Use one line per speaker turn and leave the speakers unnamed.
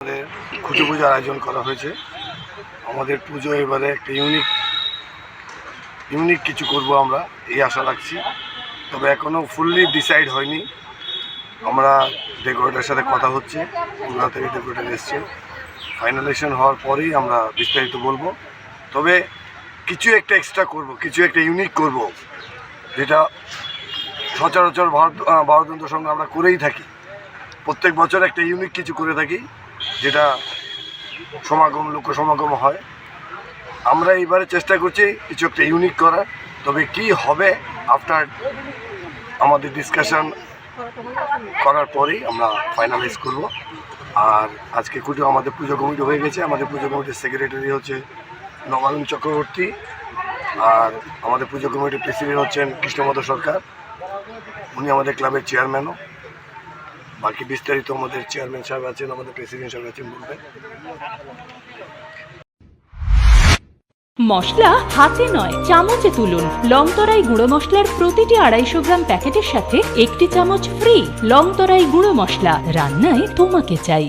আমাদের খুঁটি পুজোর আয়োজন করা হয়েছে। আমাদের পুজো এবারে একটা ইউনিক ইউনিক কিছু করব আমরা এই আশা রাখছি। তবে এখনও ফুললি ডিসাইড হয়নি। আমরা ডেকোরেটার সাথে কথা হচ্ছে কলকাতা থেকে ডেকোরেটার এসছে। ফাইনালাইজেশন হওয়ার পরেই আমরা বিস্তারিত বলব। তবে কিছু একটা এক্সট্রা করব কিছু একটা ইউনিক করব যেটা সচরাচর ভারত আহ, ভারততন্ত্র সঙ্গে আমরা করেই থাকি। প্রত্যেক বছর একটা ইউনিক কিছু করে থাকি, যেটা সমাগম, লোক সমাগম হয়। আমরা এইবারে চেষ্টা করছি কিছু একটা ইউনিক করার, তবে কি হবে আফটার আমাদের ডিসকাশন করার পরেই আমরা ফাইনালাইজ করব। আর আজকে কুটো আমাদের পুজো কমিটি হয়ে গেছে, আমাদের পুজো কমিটির সেক্রেটারি হচ্ছে নবায়ন চক্রবর্তী, আর আমাদের পুজো কমিটির প্রেসিডেন্ট হচ্ছেন কৃষ্ণমত সরকার। উনি আমাদের ক্লাবের চেয়ারম্যানও বাকি বিস্তারিত আমাদের চেয়ারম্যান সাহেব আছেন, আমাদের প্রেসিডেন্ট সাহেব আছেন বলবেন।
মশলা হাতে নয়, চামচে তুলুন। লংতরাই গুঁড়ো মশলার প্রতিটি আড়াইশো গ্রাম প্যাকেটের সাথে একটি চামচ ফ্রি লংতরাই গুঁড়ো মশলা। রান্নায় তোমাকে চাই।